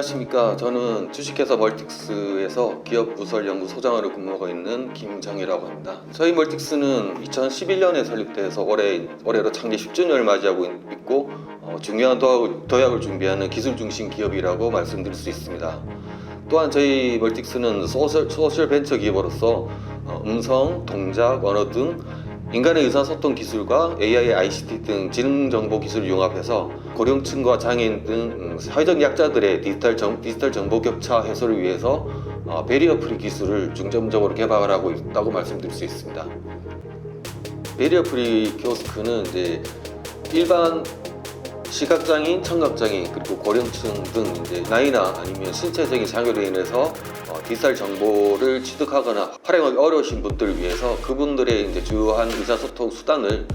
안녕하십니까. 저는 주식회사 멀틱스에서 기업 부설 연구 소장으로 근무하고 있는 김정희라고 합니다. 저희 멀틱스는 2011년에 설립돼서 올해 올해로 창립 10주년을 맞이하고 있고 어, 중요한 도약, 도약을 준비하는 기술 중심 기업이라고 말씀드릴 수 있습니다. 또한 저희 멀틱스는 소셜, 소셜 벤처 기업으로서 어, 음성, 동작, 언어 등 인간의 의사소통 기술과 AI, ICT 등 지능정보 기술을 융합해서 고령층과 장애인 등 음, 사회적 약자들의 디지털, 정, 디지털 정보 격차 해소를 위해서 어, 베리어 프리 기술을 중점적으로 개발하고 있다고 말씀드릴 수 있습니다. 베리어 프리 키오스크는 이제 일반 시각장애인, 청각장애인 그리고 고령층 등 이제 나이나 아니면 신체적인 장애로 인해서 어, 디지털 정보를 취득하거나 활용하기 어려우신 분들을 위해서 그분들의 이제 주요한 의사소통 수단을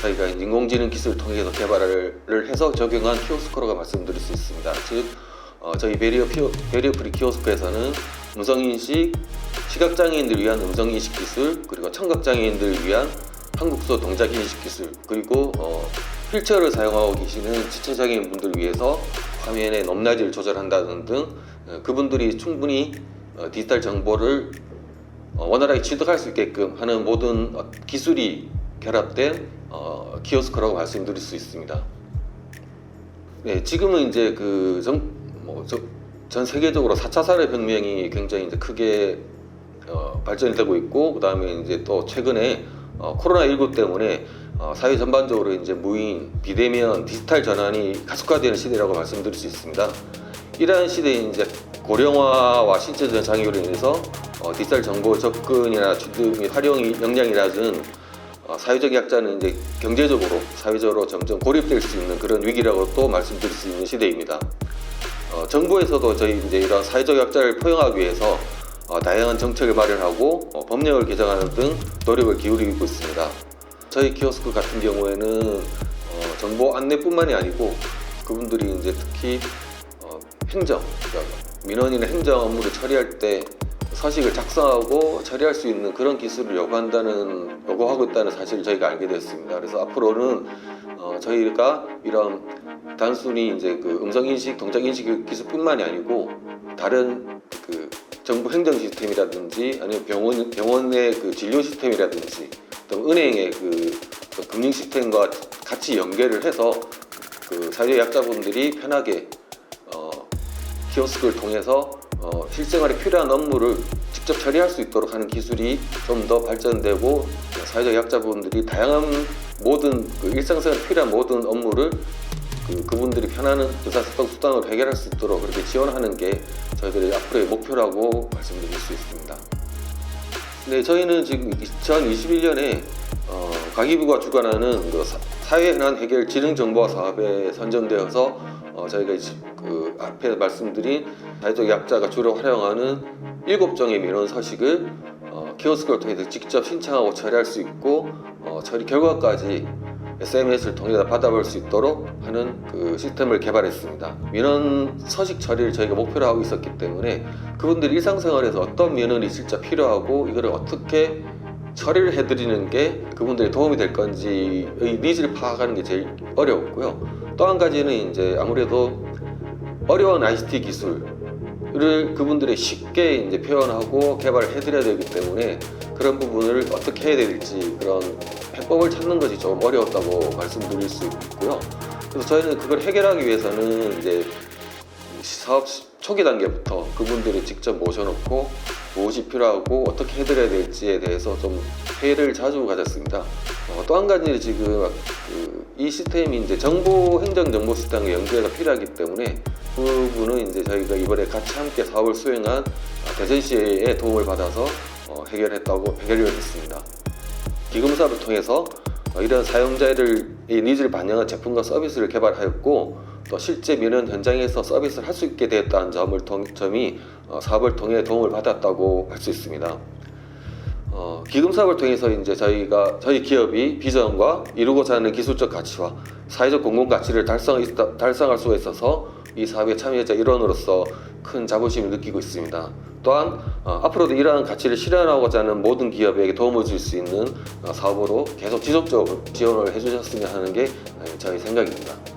저희가 인공지능 기술을 통해서 개발을 해서 적용한 키오스크로가 말씀드릴 수 있습니다. 즉 어, 저희 베리어, 피오, 베리어 프리 키오스크에서는 음성인식, 시각장애인들을 위한 음성인식 기술, 그리고 청각장애인들을 위한 한국소 동작인식 기술, 그리고 어, 휠체어를 사용하고 계시는 지체장애인 분들을 위해서 화면의 높낮이를 조절한다는 등 어, 그분들이 충분히 어, 디지털 정보를 어, 원활하게 취득할 수 있게끔 하는 모든 어, 기술이 결합된 어, 키오스크라고 말씀드릴 수 있습니다. 네, 지금은 이제 그 전, 뭐, 저- 전 세계적으로 4차 산업 혁명이 굉장히 이제 크게 어, 발전이 되고 있고, 그 다음에 이제 또 최근에 어, 코로나 19 때문에 어, 사회 전반적으로 이제 무인, 비대면, 디지털 전환이 가속화되는 시대라고 말씀드릴 수 있습니다. 이러한 시대에 이제 고령화와 신체적 장애로 인해서 어, 디지털 정보 접근이나 및 활용이 역량이라든 어, 사회적 약자는 이제 경제적으로 사회적으로 점점 고립될 수 있는 그런 위기라고 또 말씀드릴 수 있는 시대입니다. 어, 정부에서도 저희 이제 이런 사회적 약자를 포용하기 위해서 어, 다양한 정책을 마련하고 어, 법령을 개정하는 등 노력을 기울이고 있습니다. 저희 키오스크 같은 경우에는 어, 정보 안내뿐만이 아니고 그분들이 이제 특히 어, 행정, 그러니까 민원인의 행정 업무를 처리할 때 서식을 작성하고 처리할 수 있는 그런 기술을 요구한다는 요구하고 있다는 사실을 저희가 알게 됐습니다. 그래서 앞으로는 어, 저희가 이런 단순히 이제 그 음성 인식, 동작 인식 기술뿐만이 아니고 다른 그 정부 행정 시스템이라든지 아니면 병원 병원의 그 진료 시스템이라든지 또 은행의 그, 그 금융 시스템과 같이 연계를 해서 그 사회 약자분들이 편하게 어, 키오스크를 통해서 어, 실생활에 필요한 업무를 직접 처리할 수 있도록 하는 기술이 좀 더 발전되고 사회적 약자분들이 다양한 모든 그 일상생활에 필요한 모든 업무를 그, 그분들이 편안한 의사소통 수단으로 해결할 수 있도록 그렇게 지원하는 게 저희들의 앞으로의 목표라고 말씀드릴 수 있습니다. 네, 저희는 지금 2021년에 어, 과기부가 주관하는 그 사- 사회 현안 해결 지능 정보화 사업에 선정되어서 어, 저희가 그 앞에 말씀드린 사회적 약자가 주로 활용하는 일곱 종의 민원 서식을 어, 키오스크를 통해서 직접 신청하고 처리할 수 있고 어, 처리 결과까지 SMS를 통해 받아볼 수 있도록 하는 그 시스템을 개발했습니다. 민원 서식 처리를 저희가 목표로 하고 있었기 때문에 그분들이 일상생활에서 어떤 민원이 진짜 필요하고 이거를 어떻게 처리를 해드리는 게 그분들이 도움이 될 건지의 니즈를 파악하는 게 제일 어려웠고요. 또 한 가지는 이제 아무래도 어려운 ICT 기술 을 그분들이 쉽게 이제 표현하고 개발을 해드려야 되기 때문에 그런 부분을 어떻게 해야 될지 그런 해법을 찾는 것이 조금 어려웠다고 말씀드릴 수 있고요. 그래서 저희는 그걸 해결하기 위해서는 이제 사업 초기 단계부터 그분들이 직접 모셔놓고 무엇이 필요하고 어떻게 해드려야 될지에 대해서 좀 회의를 자주 가졌습니다. 어, 또한 가지는 지금 그, 이 시스템이 이제 정보 행정 정보 시스템과 연계가 필요하기 때문에 그 부분은 이제 저희가 이번에 같이 함께 사업을 수행한 대전시의 도움을 받아서 어, 해결했다고 해결을 했습니다. 기금 사업을 통해서 어, 이런 사용자의 니즈를 반영한 제품과 서비스를 개발하였고 또 실제 민원 현장에서 서비스를 할 수 있게 되었다는 점을 통, 점이 어, 사업을 통해 도움을 받았다고 할 수 있습니다. 어, 기금 사업을 통해서 이제 저희가 저희 기업이 비전과 이루고자 하는 기술적 가치와 사회적 공공 가치를 달성, 달성할 수가 있어서 이 사업의 참여자 일원으로서 큰 자부심을 느끼고 있습니다. 또한 어, 앞으로도 이러한 가치를 실현하고자 하는 모든 기업에게 도움을 줄 수 있는 어, 사업으로 계속 지속적으로 지원을 해주셨으면 하는 게 어, 저희 생각입니다.